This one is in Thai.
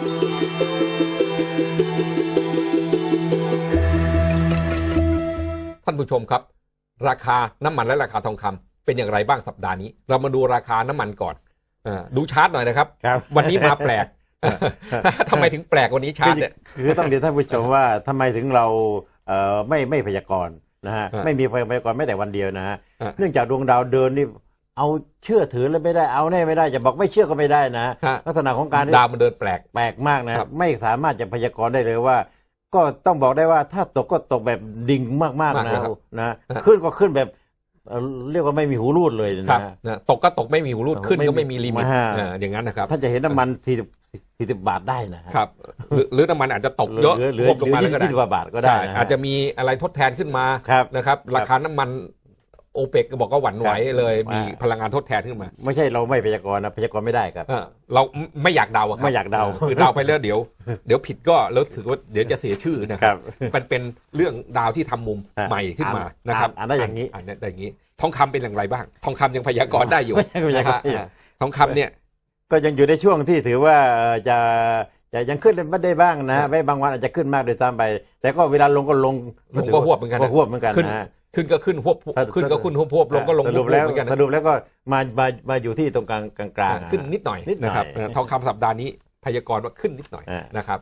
ท่านผู้ชมครับ ราคาน้ำมันและราคาทองคำเป็นอย่างไรบ้างสัปดาห์นี้ เรามาดูราคาน้ำมันก่อนอาดูชาร์ตหน่อยนะครับครับ วันนี้มาแปลกทำไมถึงแปลกวันนี้ชาร์ตเนี่ยคือต้องเรียนท่านผู้ชมว่าทำไมถึงเราเอ่อไม่ไม่พยากรณ์นะฮะฮะไม่มีพยากรณ์ไม่แต่วันเดียวนะฮะฮะเนื่องจากดวงดาวเดินนี่ เอาเชื่อถือแล้วไม่ได้เอาแน่ไม่ได้จะบอกไม่เชื่อก็ไม่ได้นะ ฮะ ลักษณะของการที่ดาวมันเดินแปลก แปลกมากนะ ครับ ไม่สามารถจะพยากรณ์ได้เลยว่า ก็ต้องบอกได้ว่าถ้าตกก็ตกแบบดิ่งมากๆมากนะเลยครับนะฮะขึ้นก็ขึ้นแบบเอ่อเรียกว่าไม่มีหูรูดเลยครับนะนะตกก็ตกไม่มีหูรูดขึ้นไม่ก็ไม่มีลิมิตฮะอ่าอย่างนั้นนะครับ ถ้าจะเห็นน้ำมันสี่สิบสี่สิบบาทได้นะฮะครับหรือหรือน้ำมันอาจจะตกเยอะหรือหรือควบลงมาหรืแล้วอก็ได้ยี่สิบบาทก็ได้ใช่นะฮะอาจจะมีอะไรทดแทนขึ้นมาครับ นะครับ ราคาน้ำมัน โอเปกก็บอกว่าหวั่นไหวครับเลยมีอ่าพลังงานทดแทนขึ้นมา ไม่ใช่เราไม่พยากรณ์นะพยากรณ์ไม่ได้ครับเออเราไม่อยากเดาอะครับไม่อยากเดาคือเดาไปแล้วเดี๋ยว เดี๋ยวผิดก็แล้วถือว่าเดี๋ยวจะเสียชื่อนะคครับรับมันเป็นเรื่องดาวที่ทำมุมอะใหม่ขึ้นมาอ่านนะครับอ่านได้อย่างนี้นี้อ่านได้อย่างนี้ ทองคำเป็นอย่างไรบ้าง ทองคำยังพยากรณ์ได้อยู่ไม่พยากรณ์ได้อยู่นะฮะทองคำเนี่ย ก็ยังอยู่ในช่วงที่ถือว่าเอ่อจะ จะยังขึ้นไม่ได้บ้างนะครับไม่บางวันอาจจะขึ้นมากโดวยซ้ำไป แต่ก็เวลาลงก็ลงลงก็หวบเหมือนกันนะก็หวบเหมือนกันขึ้นนะฮะขึ้นก็ขึ้นหวบสรุปขึ้นก็ขึ้นหวบหวบลงก็ลงสหวรุบปหวแล้บวเหมือนกันสนะรุปแล้วก็มามามาอยู่ที่ตรงกลางกลางกลางอ่าขึ้นนิดหน่อยนิดหน่อยนะครับเออทองคำสัปดาห์นี้พยากรณ์ว่าขึ้นนิดหน่อยอ่านะครับ